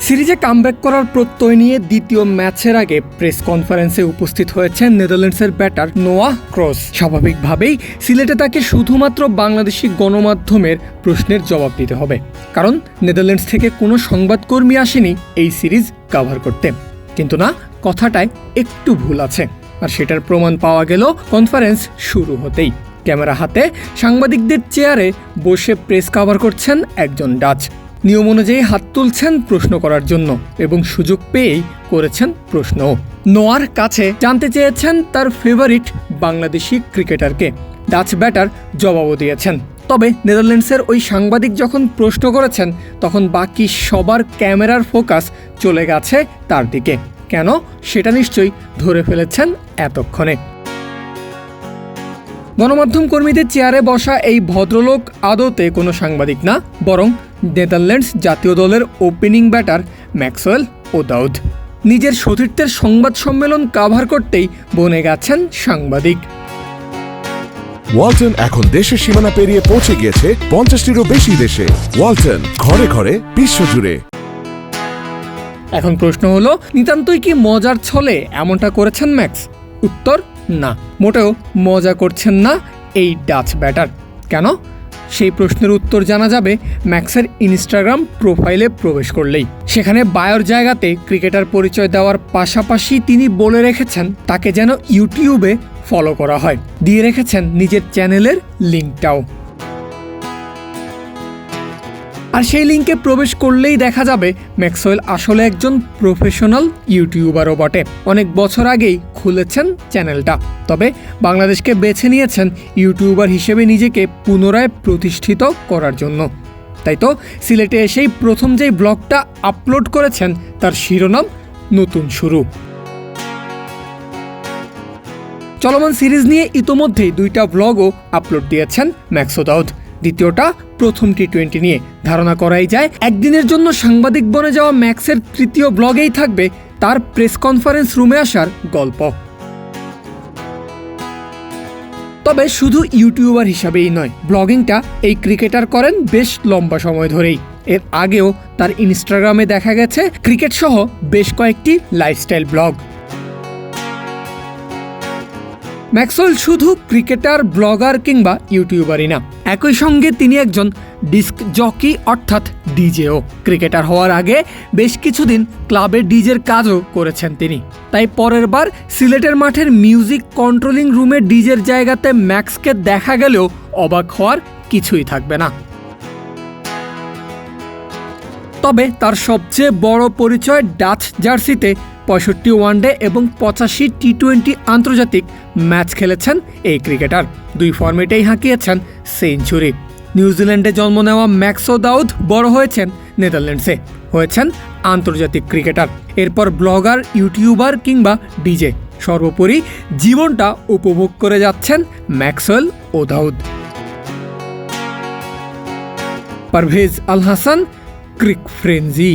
সিরিজে কামব্যাক করার প্রত্যয় নিয়ে দ্বিতীয় ম্যাচের আগে প্রেস কনফারেন্সে উপস্থিত হয়েছেন নেদারল্যান্ডসের ব্যাটার নোয়া ক্রস। স্বাভাবিকভাবেই সিলেটে তাকে শুধুমাত্র বাংলাদেশি গণমাধ্যমের প্রশ্নের জবাব দিতে হবে। কারণ নেদারল্যান্ডস থেকে কোনো সংবাদকর্মী আসেনি এই সিরিজ কাভার করতে। কিন্তু না, কথাটায় একটু ভুল আছে। আর সেটার প্রমাণ পাওয়া গেল কনফারেন্স শুরু হতেই। ক্যামেরা হাতে সাংবাদিকদের চেয়ারে বসে প্রেস কাভার করছেন একজন ডাচ। নিয়ম অনুযায়ী হাত তুলছেন প্রশ্ন করার জন্য এবং সুযোগ পেয়েই করেছেন প্রশ্ন। নোয়ার কাছে জানতে চেয়েছেন তার ফেভারিট বাংলাদেশি ক্রিকেটারকে ডাচ ব্যাটার জবাবও দিয়েছেন। তবে নেদারল্যান্ডসের ওই সাংবাদিক যখন প্রশ্ন করেছেন, তখন বাকি সবার ক্যামেরার ফোকাস চলে গেছে তার দিকে। কেন? সেটা নিশ্চয়ই ধরে ফেলেছেন এতক্ষণে। গণমাধ্যম কর্মীদের চেয়ারে বসা এই ভদ্রলোক আদতে কোনো সাংবাদিক না, বরং নেদারল্যান্ডস জাতীয় দলের opening batter Maxwell O'Dowd. নিজের সতীর্থের সংবাদ সম্মেলন কাভার করতেই বনে গেছেন সাংবাদিক। ওয়ালটন এখন দেশের সীমানা পেরিয়ে পৌঁছে গিয়েছে পঞ্চাশটিরও বেশি দেশে। ওয়ালটন ঘরে ঘরে বিশ্বজুড়ে। এখন প্রশ্ন হলো নিতান্তই কি মজার ছলে এমনটা করেছেন ম্যাক্স? উত্তর না। মোটেও মজা করছেন না এই ডাচ ব্যাটার। কেন? সেই প্রশ্নের উত্তর জানা যাবে ম্যাক্সের ইনস্টাগ্রাম প্রোফাইলে প্রবেশ করলেই। সেখানে বায়োর জায়গাতে ক্রিকেটার পরিচয় দেওয়ার পাশাপাশি তিনি বলে রেখেছেন তাকে যেন ইউটিউবে ফলো করা হয়। দিয়ে রেখেছেন নিজের চ্যানেলের লিঙ্কটাও। আর সেই লিঙ্কে প্রবেশ করলেই দেখা যাবে ম্যাক্সওয়েল আসলে একজন প্রফেশনাল ইউটিউবারও বটে। অনেক বছর আগেই খুলেছেন চ্যানেলটা। তবে বাংলাদেশকে বেছে নিয়েছেন ইউটিউবার হিসেবে নিজেকে পুনরায় প্রতিষ্ঠিত করার জন্য। তাই তো, সিলেটে এসেই প্রথম যেই ব্লগটা আপলোড করেছেন, তার শিরোনাম নতুন শুরু। চলমান সিরিজ নিয়ে ইতোমধ্যেই দুইটা ব্লগও আপলোড দিয়েছেন ম্যাক্সো দাউদ। দ্বিতীয়টা প্রথম টি টোয়েন্টি নিয়ে ধারণা করাই যায়। একদিনের জন্য সাংবাদিক বনে যাওয়া ম্যাক্সের তৃতীয় ব্লগেই থাকবে তার প্রেস কনফারেন্স রুমে আসার গল্প। তবে শুধু ইউটিউবার হিসাবেই নয়, ব্লগিংটা এই ক্রিকেটার করেন বেশ লম্বা সময় ধরেই। এর আগেও তার ইনস্টাগ্রামে দেখা গেছে ক্রিকেট সহ বেশ কয়েকটি লাইফস্টাইল ব্লগ। ম্যাক্সওয়েল শুধু ক্রিকেটার, ব্লগার কিংবা ইউটিউবারই না, একই সঙ্গে তিনি একজন ডিস্ক জকি অর্থাৎ ডিজেও। ক্রিকেটার হওয়ার আগে বেশ কিছুদিন ক্লাবে ডিজের কাজও করেছেন তিনি। তাই পরের বার সিলেটের মাঠের মিউজিক কন্ট্রোলিং রুমে ডিজের জায়গাতে ম্যাক্সকে দেখা গেলেও অবাক হওয়ার কিছুই থাকবে না। তবে তার সবচেয়ে বড় পরিচয় ডাচ জার্সিতে পঁয়ষট্টি ওয়ানডে এবং পঁচাশি টি টোয়েন্টি আন্তর্জাতিক ম্যাচ খেলেছেন এই ক্রিকেটার। দুই ফর্মেটেই হাঁকিয়েছেন সেঞ্চুরি। নিউজিল্যান্ডে জন্ম নেওয়া ম্যাক্সো দাউদ বড় হয়েছেন নেদারল্যান্ডসে। হয়েছেন আন্তর্জাতিক ক্রিকেটার। এরপর ব্লগার, ইউটিউবার কিংবা ডিজে। সর্বোপরি জীবনটা উপভোগ করে যাচ্ছেন Maxwell O'Dowd. Parvez Al Hasan, cric frenzy